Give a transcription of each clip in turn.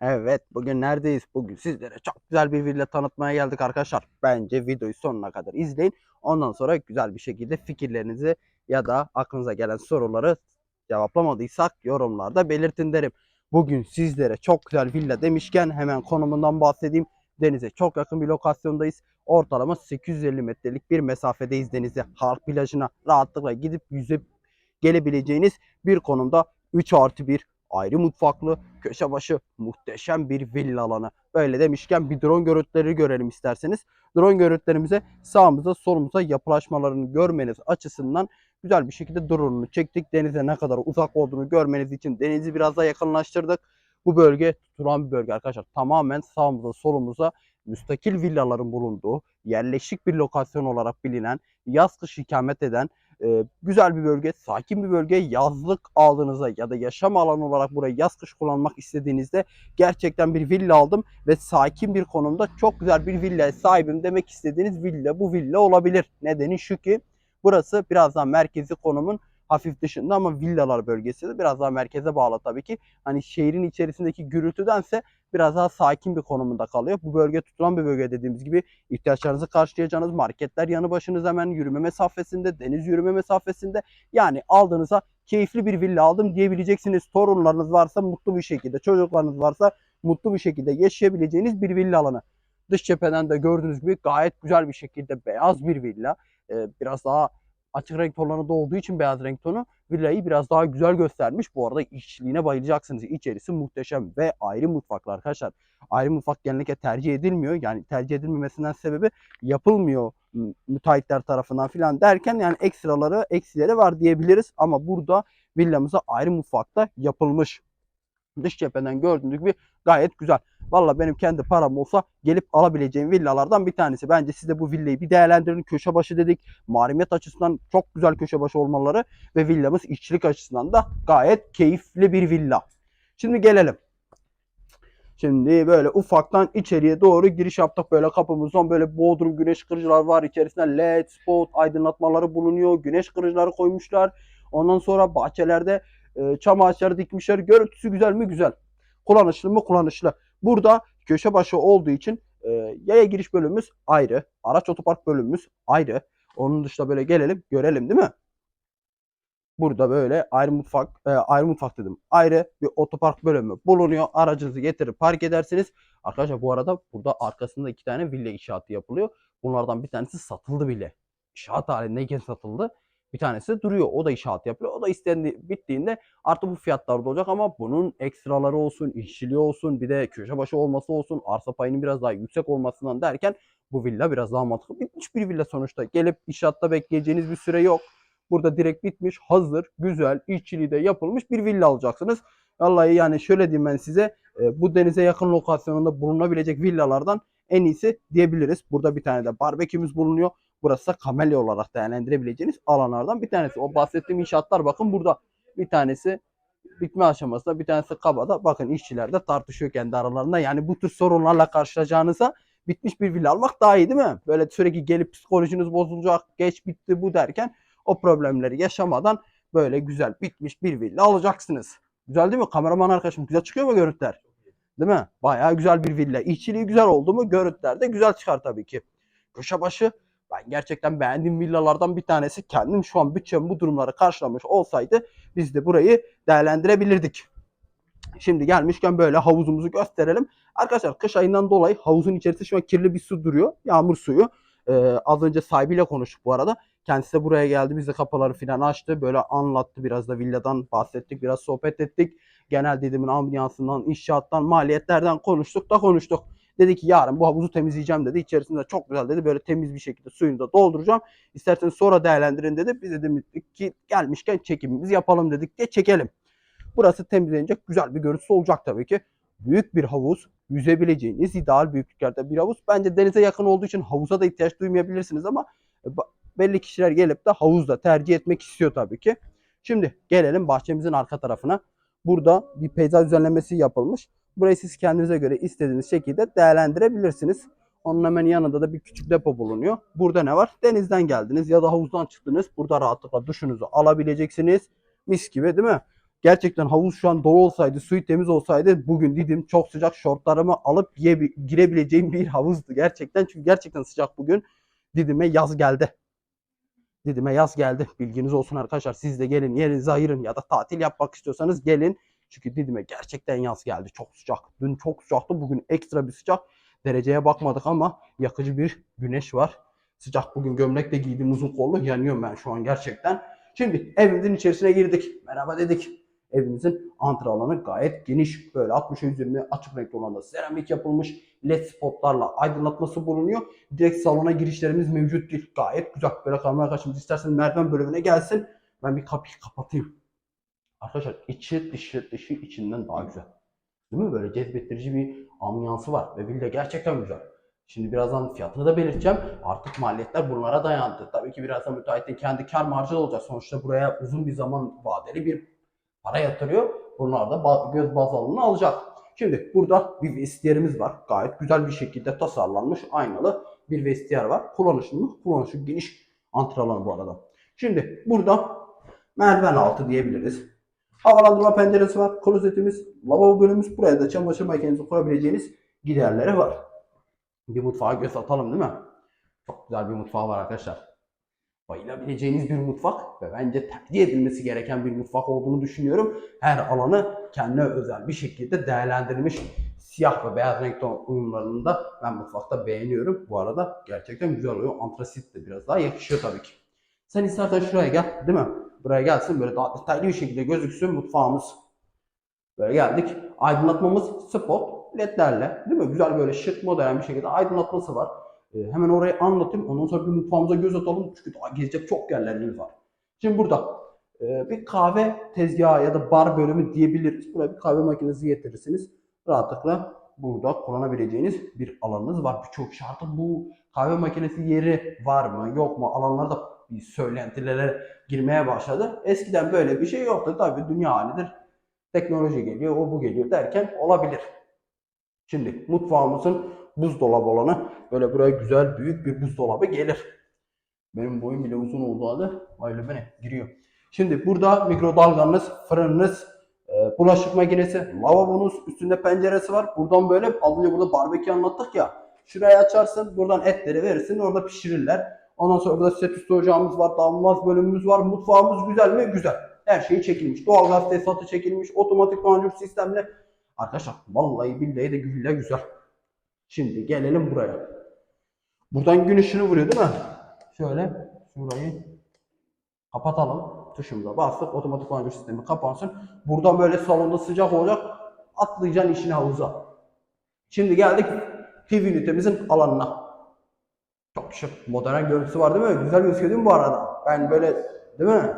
Evet, bugün neredeyiz? Bugün sizlere çok güzel bir villa tanıtmaya geldik arkadaşlar. Bence videoyu sonuna kadar izleyin. Ondan sonra güzel bir şekilde fikirlerinizi ya da aklınıza gelen soruları cevaplamadıysak yorumlarda belirtin derim. Bugün sizlere çok güzel villa demişken hemen konumundan bahsedeyim. Denize çok yakın bir lokasyondayız. Ortalama 850 metrelik bir mesafedeyiz denize. Halk plajına rahatlıkla gidip yüzüp gelebileceğiniz bir konumda 3 artı 1 ayrı mutfaklı, köşe başı muhteşem bir villa alanı. Böyle demişken bir drone görüntüleri görelim isterseniz. Drone görüntülerimize sağımıza solumuza yapılaşmalarını görmeniz açısından güzel bir şekilde drone'unu çektik. Denize ne kadar uzak olduğunu görmeniz için denizi biraz daha yakınlaştırdık. Bu bölge tutulan bir bölge arkadaşlar. Tamamen sağımıza solumuza müstakil villaların bulunduğu yerleşik bir lokasyon olarak bilinen yaz kış ikamet eden e, güzel bir bölge, sakin bir bölge. Yazlık aldığınızda ya da yaşam alanı olarak burayı yaz kış kullanmak istediğinizde gerçekten bir villa aldım ve sakin bir konumda çok güzel bir villa sahibim demek istediğiniz villa bu villa olabilir. Nedeni şu ki burası biraz daha merkezi konumun hafif dışında ama villalar bölgesi de biraz daha merkeze bağlı tabii ki. Hani şehrin içerisindeki gürültüdense biraz daha sakin bir konumunda kalıyor. Bu bölge tutulan bir bölge dediğimiz gibi ihtiyaçlarınızı karşılayacağınız marketler yanı başınız hemen yürüme mesafesinde, deniz yürüme mesafesinde. Yani aldığınızda keyifli bir villa aldım diyebileceksiniz. Torunlarınız varsa mutlu bir şekilde, çocuklarınız varsa mutlu bir şekilde yaşayabileceğiniz bir villa alanı. Dış cepheden de gördüğünüz gibi gayet güzel bir şekilde beyaz bir villa. Ee, biraz daha açık renk tonlarında olduğu için beyaz renk tonu villayı biraz daha güzel göstermiş. Bu arada işçiliğine bayılacaksınız. İçerisi muhteşem ve ayrı mutfaklar arkadaşlar. Ayrı mutfak genellikle tercih edilmiyor. Yani tercih edilmemesinden sebebi yapılmıyor müteahhitler tarafından filan derken yani ekstraları, eksileri var diyebiliriz. Ama burada villamıza ayrı mutfakta yapılmış. Dış cepheden gördüğünüz gibi gayet güzel. Valla benim kendi param olsa gelip alabileceğim villalardan bir tanesi. Bence siz de bu villayı bir değerlendirin. Köşe başı dedik. Mahremiyet açısından çok güzel köşe başı olmaları ve villamız işçilik açısından da gayet keyifli bir villa. Şimdi gelelim. Şimdi böyle ufaktan içeriye doğru giriş yaptık. Böyle kapımızdan böyle bodrum güneş kırıcılar var. İçerisinde led, spot aydınlatmaları bulunuyor. Güneş kırıcıları koymuşlar. Ondan sonra bahçelerde e, çam ağaçları dikmişler. Görüntüsü güzel mi? Güzel. Kullanışlı mı? Kullanışlı. Burada köşe başı olduğu için e, yaya giriş bölümümüz ayrı. Araç otopark bölümümüz ayrı. Onun dışında böyle gelelim görelim değil mi? Burada böyle ayrı mutfak, e, ayrı mutfak dedim. Ayrı bir otopark bölümü bulunuyor. Aracınızı getirip park edersiniz. Arkadaşlar bu arada burada arkasında iki tane villa inşaatı yapılıyor. Bunlardan bir tanesi satıldı bile. İnşaat halindeyken satıldı. Bir tanesi duruyor. O da inşaat yapıyor. O da istendi bittiğinde artık bu fiyatlarda olacak ama bunun ekstraları olsun, işçiliği olsun, bir de köşe başı olması olsun, arsa payının biraz daha yüksek olmasından derken bu villa biraz daha mantıklı. Bitmiş bir villa sonuçta. Gelip inşaatta bekleyeceğiniz bir süre yok. Burada direkt bitmiş, hazır, güzel, işçiliği de yapılmış bir villa alacaksınız. Vallahi yani şöyle diyeyim ben size, e, bu denize yakın lokasyonunda bulunabilecek villalardan en iyisi diyebiliriz. Burada bir tane de barbekümüz bulunuyor. Burası da kamelya olarak değerlendirebileceğiniz alanlardan bir tanesi. O bahsettiğim inşaatlar bakın burada. Bir tanesi bitme aşamasında, bir tanesi kabada. Bakın işçiler de tartışıyor kendi aralarında. Yani bu tür sorunlarla karşılaşacağınıza bitmiş bir villa almak daha iyi değil mi? Böyle sürekli gelip psikolojiniz bozulacak, geç bitti bu derken o problemleri yaşamadan böyle güzel bitmiş bir villa alacaksınız. Güzel değil mi? Kameraman arkadaşım güzel çıkıyor mu görüntüler? Değil mi? Bayağı güzel bir villa. İşçiliği güzel oldu mu görüntüler de güzel çıkar tabii ki. Köşe başı ben gerçekten beğendiğim villalardan bir tanesi. Kendim şu an bütçem bu durumları karşılamış olsaydı biz de burayı değerlendirebilirdik. Şimdi gelmişken böyle havuzumuzu gösterelim. Arkadaşlar kış ayından dolayı havuzun içerisinde şu an kirli bir su duruyor. Yağmur suyu. Ee, az önce sahibiyle konuştuk bu arada. Kendisi de buraya geldi. Biz de kapıları falan açtı. Böyle anlattı. Biraz da villadan bahsettik. Biraz sohbet ettik. Genel dediğimin ambiyansından, inşaattan, maliyetlerden konuştuk da konuştuk. Dedi ki yarın bu havuzu temizleyeceğim dedi. İçerisinde çok güzel dedi. Böyle temiz bir şekilde suyunu da dolduracağım. İsterseniz sonra değerlendirin dedi. Biz de dedik ki gelmişken çekimimizi yapalım dedik de çekelim. Burası temizlenince güzel bir görüntüsü olacak tabii ki. Büyük bir havuz, yüzebileceğiniz ideal büyüklüklerde bir havuz. Bence denize yakın olduğu için havuza da ihtiyaç duymayabilirsiniz ama e, belli kişiler gelip de havuzda tercih etmek istiyor tabii ki. Şimdi gelelim bahçemizin arka tarafına. Burada bir peyzaj düzenlemesi yapılmış. Burayı siz kendinize göre istediğiniz şekilde değerlendirebilirsiniz. Onun hemen yanında da bir küçük depo bulunuyor. Burada ne var? Denizden geldiniz ya da havuzdan çıktınız. Burada rahatlıkla duşunuzu alabileceksiniz. Mis gibi değil mi? Gerçekten havuz şu an dolu olsaydı, suyu temiz olsaydı bugün Didim çok sıcak şortlarımı alıp girebileceğim bir havuzdu gerçekten. Çünkü gerçekten sıcak bugün. Didim'e yaz geldi. Didim'e yaz geldi. Bilginiz olsun arkadaşlar. Siz de gelin yerinizi ayırın ya da tatil yapmak istiyorsanız gelin. Çünkü Didim'e gerçekten yaz geldi. Çok sıcak. Dün çok sıcaktı. Bugün ekstra bir sıcak. Dereceye bakmadık ama yakıcı bir güneş var. Sıcak bugün gömlek de giydim uzun kollu. Yanıyorum ben şu an gerçekten. Şimdi evimizin içerisine girdik. Merhaba dedik. Evimizin antre alanı gayet geniş. Böyle 60 120 açık renkli olan da seramik yapılmış. LED spotlarla aydınlatması bulunuyor. Direkt salona girişlerimiz mevcut değil. Gayet güzel. Böyle kamera arkadaşımız isterseniz merdiven bölümüne gelsin. Ben bir kapıyı kapatayım. Arkadaşlar içi dışı dışı içinden daha güzel. Değil mi? Böyle cezbettirici bir ambiyansı var. Ve villa gerçekten güzel. Şimdi birazdan fiyatını da belirteceğim. Artık maliyetler bunlara dayandı. Tabii ki birazdan müteahhitin kendi kar marjı da olacak. Sonuçta buraya uzun bir zaman vadeli bir para yatırıyor. Bunlar da göz baz alanını alacak. Şimdi burada bir vestiyerimiz var. Gayet güzel bir şekilde tasarlanmış aynalı bir vestiyer var. Kullanışlı? Kullanışı geniş antre alanı bu arada. Şimdi burada merdiven altı diyebiliriz. Havalandırma penceresi var. Klozetimiz, lavabo bölümümüz. Buraya da çamaşır makinenizi koyabileceğiniz giderleri var. Bir mutfağa göz atalım değil mi? Çok güzel bir mutfağı var arkadaşlar. Bayılabileceğiniz bir mutfak ve bence tercih edilmesi gereken bir mutfak olduğunu düşünüyorum. Her alanı kendine özel bir şekilde değerlendirilmiş siyah ve beyaz renk ton uyumlarını da ben mutfakta beğeniyorum. Bu arada gerçekten güzel oluyor. Antrasit de biraz daha yakışıyor tabii ki. Sen istersen şuraya gel değil mi? Buraya gelsin böyle daha detaylı bir şekilde gözüksün mutfağımız. Böyle geldik. Aydınlatmamız spot ledlerle değil mi? Güzel böyle şık modern bir şekilde aydınlatması var. Ee, hemen orayı anlatayım. Ondan sonra bir mutfağımıza göz atalım. Çünkü daha gezecek çok yerlerimiz var. Şimdi burada e, bir kahve tezgahı ya da bar bölümü diyebiliriz. Buraya bir kahve makinesi getirirsiniz. Rahatlıkla burada kullanabileceğiniz bir alanınız var. Birçok şartı bu kahve makinesi yeri var mı yok mu alanlarda bir söylentilere girmeye başladı. Eskiden böyle bir şey yoktu. Tabii dünya halidir. Teknoloji geliyor, o bu geliyor derken olabilir. Şimdi mutfağımızın buzdolabı olanı böyle buraya güzel büyük bir buzdolabı gelir. Benim boyum bile uzun olduğu halde öyle beni giriyor. Şimdi burada mikrodalganız, fırınınız, e, bulaşık makinesi, lavabonuz, üstünde penceresi var. Buradan böyle az önce burada barbekü anlattık ya. Şurayı açarsın, buradan etleri verirsin, orada pişirirler. Ondan sonra burada set üstü ocağımız var, damlaz bölümümüz var. Mutfağımız güzel mi? Güzel. Her şey çekilmiş. Doğalgaz tesisatı çekilmiş, otomatik panjur sistemli. Arkadaşlar vallahi billahi de gülle güzel. Şimdi gelelim buraya. Buradan gün ışını vuruyor değil mi? Şöyle şurayı kapatalım. Tuşumuza bastık. Otomatik panjur sistemi kapansın. Buradan böyle salonda sıcak olacak. Atlayacaksın işine havuza. Şimdi geldik TV ünitemizin alanına. Şık. Modern görüntüsü var değil mi? Güzel gözüküyor değil mi bu arada? Ben böyle değil mi?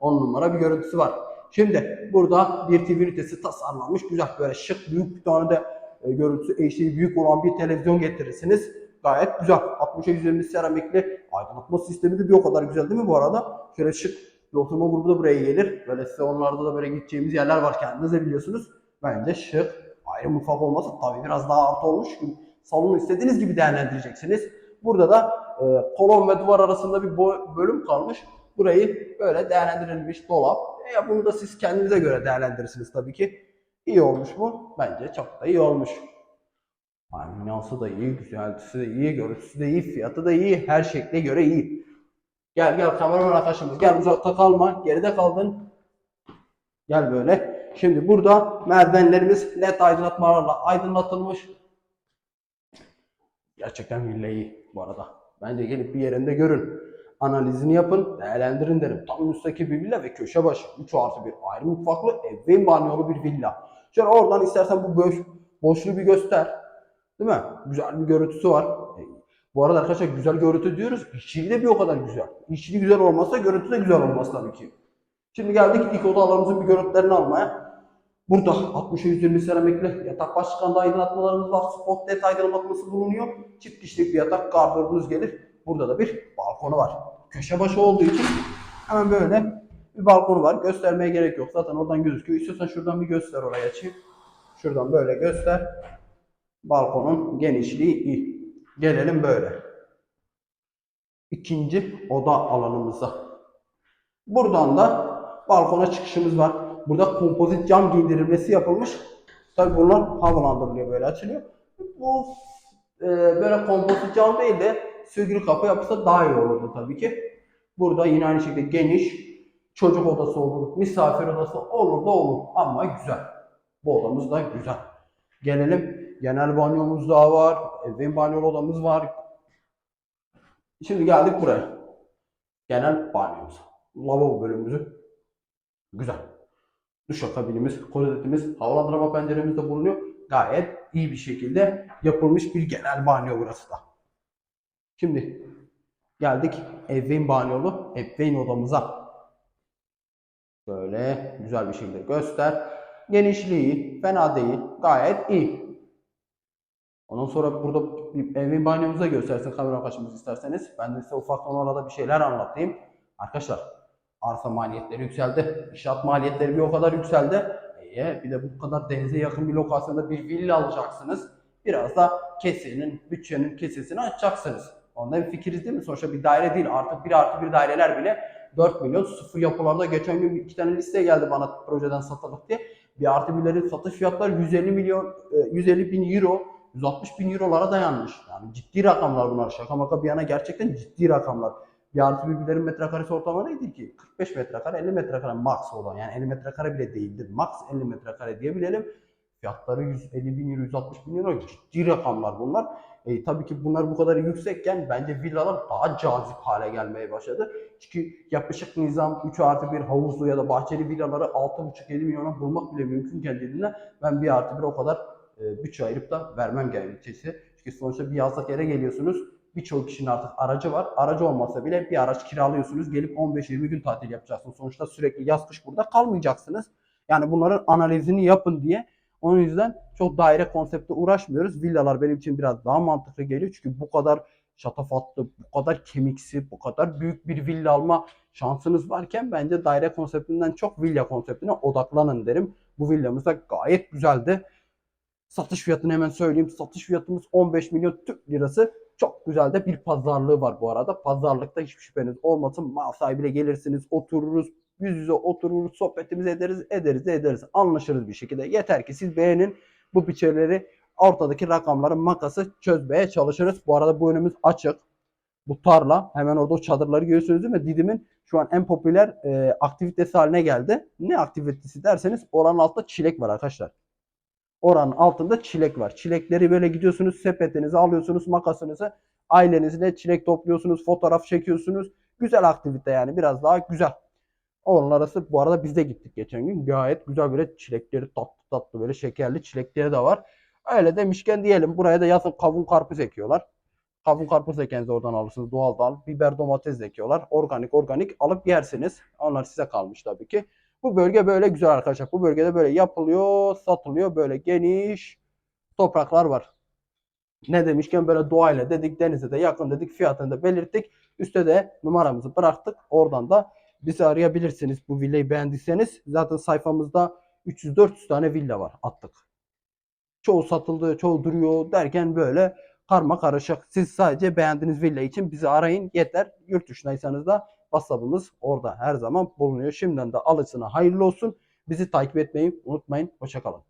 10 numara bir görüntüsü var. Şimdi burada bir TV ünitesi tasarlanmış. Güzel böyle şık büyük bir tane de e, görüntüsü HD büyük olan bir televizyon getirirsiniz. Gayet güzel. 60'a 120 seramikli aydınlatma sistemi de bir o kadar güzel değil mi bu arada? Şöyle şık bir oturma grubu da buraya gelir. Böyle size onlarda da böyle gideceğimiz yerler var kendiniz de biliyorsunuz. Bence şık. Ayrı mutfak olmasa tabii biraz daha artı olmuş. Salonu istediğiniz gibi değerlendireceksiniz. Burada da e, kolon ve duvar arasında bir bölüm kalmış. Burayı böyle değerlendirilmiş dolap. E, bunu da siz kendinize göre değerlendirirsiniz tabii ki. İyi olmuş mu? Bence çok da iyi olmuş. Aynası da iyi, güzeltisi de iyi, görüntüsü de iyi, fiyatı da iyi, her şekle göre iyi. Gel gel kameraman arkadaşımız gel uzakta kalma, geride kaldın. Gel böyle. Şimdi burada merdivenlerimiz led aydınlatmalarla aydınlatılmış. Gerçekten villa iyi bu arada. Bence gelip bir yerinde görün. Analizini yapın, değerlendirin derim. Tam müstakil bir villa ve köşe başı. 3 artı bir ayrı mutfaklı, ev banyolu bir villa. Şöyle oradan istersen bu boş, boşluğu bir göster. Değil mi? Güzel bir görüntüsü var. E, Bu arada arkadaşlar güzel görüntü diyoruz. İşçiliği de bir o kadar güzel. İşçiliği güzel olmazsa görüntü de güzel olmaz tabii ki. Şimdi geldik ilk odalarımızın bir görüntülerini almaya. Burada 60'a 120 seramikli yatak başlıklarında aydınlatmalarımız var. Spot led aydınlatması bulunuyor. Çift kişilik bir yatak gardırobunuz gelir. Burada da bir balkonu var. Köşe başı olduğu için hemen böyle bir balkonu var. Göstermeye gerek yok. Zaten oradan gözüküyor. İstiyorsan şuradan bir göster oraya açayım. Şuradan böyle göster. Balkonun genişliği iyi. Gelelim böyle. İkinci oda alanımıza. Buradan da balkona çıkışımız var. Burada kompozit cam giydirilmesi yapılmış. Tabii bunlar havalandırılıyor böyle açılıyor. Bu e, böyle kompozit cam değil de sürgülü kapı yapısı daha iyi olurdu tabii ki. Burada yine aynı şekilde geniş çocuk odası olur, misafir odası olur da olur ama güzel. Bu odamız da güzel. Gelelim genel banyomuz daha var, evin banyolu odamız var. Şimdi geldik buraya. Genel banyomuz. Lavabo bölümümüzü. Güzel. Duşakabinimiz, klozetimiz, havalandırma penceremiz de bulunuyor. Gayet iyi bir şekilde yapılmış bir genel banyo burası da. Şimdi geldik Evveyn banyolu Evveyn odamıza. Böyle güzel bir şekilde göster. Genişliği fena değil. Gayet iyi. Ondan sonra burada evin banyomuza göstersin kamera kaçımızı isterseniz. Ben de size ufaktan orada bir şeyler anlatayım. Arkadaşlar arsa maliyetleri yükseldi. İnşaat maliyetleri bir o kadar yükseldi. E, bir de bu kadar denize yakın bir lokasyonda bir villa alacaksınız. Biraz da kesenin, bütçenin kesesini açacaksınız. Onda bir fikiriz değil mi? Sonuçta bir daire değil. Artık bir artı bir daireler bile 4 milyon sıfır yapılarda. Geçen gün iki tane liste geldi bana projeden satılık diye. Bir artı birlerin satış fiyatları 150 milyon, e, 150 bin euro, 160 bin eurolara dayanmış. Yani ciddi rakamlar bunlar. Şaka maka bir yana gerçekten ciddi rakamlar. Bir artı birlerin metrekaresi ortalama neydi ki? 45 metrekare, 50 metrekare max olan. Yani 50 metrekare bile değildir. Max 50 metrekare diyebilelim. Fiyatları 150 bin euro, 160 bin euro ciddi rakamlar bunlar. E, tabii ki bunlar bu kadar yüksekken bence villalar daha cazip hale gelmeye başladı. Çünkü yapışık nizam 3 artı 1 havuzlu ya da bahçeli villaları 6,5-7 milyona bulmak bile mümkünken dediğinde ben 1 artı 1 o kadar e, bütçe ayırıp da vermem gerekçesi. Çünkü sonuçta bir yazlık yere geliyorsunuz. Birçok kişinin artık aracı var. Aracı olmasa bile bir araç kiralıyorsunuz. Gelip 15-20 gün tatil yapacaksınız. Sonuçta sürekli yaz kış burada kalmayacaksınız. Yani bunların analizini yapın diye. Onun yüzden çok daire konsepte uğraşmıyoruz. Villalar benim için biraz daha mantıklı geliyor. Çünkü bu kadar şatafatlı, bu kadar kemiksi, bu kadar büyük bir villa alma şansınız varken bence daire konseptinden çok villa konseptine odaklanın derim. Bu villamız da gayet güzeldi. Satış fiyatını hemen söyleyeyim. Satış fiyatımız 15 milyon Türk lirası. Çok güzel de bir pazarlığı var bu arada. Pazarlıkta hiçbir şüpheniz olmasın. Mal sahibiyle gelirsiniz, otururuz, yüz yüze otururuz, sohbetimizi ederiz, ederiz, ederiz. Anlaşırız bir şekilde. Yeter ki siz beğenin bu biçerleri ortadaki rakamların makası çözmeye çalışırız. Bu arada bu önümüz açık. Bu tarla hemen orada o çadırları görüyorsunuz değil mi? Didim'in şu an en popüler e, aktivitesi haline geldi. Ne aktivitesi derseniz oranın altında çilek var arkadaşlar. Oranın altında çilek var. Çilekleri böyle gidiyorsunuz sepetinizi alıyorsunuz makasınızı ailenizle çilek topluyorsunuz fotoğraf çekiyorsunuz. Güzel aktivite yani biraz daha güzel. Onun arası bu arada biz de gittik geçen gün. Gayet güzel böyle çilekleri tatlı tatlı böyle şekerli çilekleri de var. Öyle demişken diyelim buraya da yazın kavun karpuz ekiyorlar. Kavun karpuz ekenizi oradan alırsınız doğal dal. Biber domates ekiyorlar. Organik organik alıp yersiniz. Onlar size kalmış tabii ki. Bu bölge böyle güzel arkadaşlar. Bu bölgede böyle yapılıyor, satılıyor. Böyle geniş topraklar var. Ne demişken böyle doğayla dedik, denize de yakın dedik, fiyatını da belirttik. Üste de numaramızı bıraktık. Oradan da bizi arayabilirsiniz bu villayı beğendiyseniz. Zaten sayfamızda 300-400 tane villa var attık. Çoğu satıldı, çoğu duruyor derken böyle karma karışık. Siz sadece beğendiğiniz villa için bizi arayın yeter. Yurt dışındaysanız da WhatsApp'ımız orada her zaman bulunuyor. Şimdiden de alısına hayırlı olsun. Bizi takip etmeyi unutmayın. Hoşçakalın.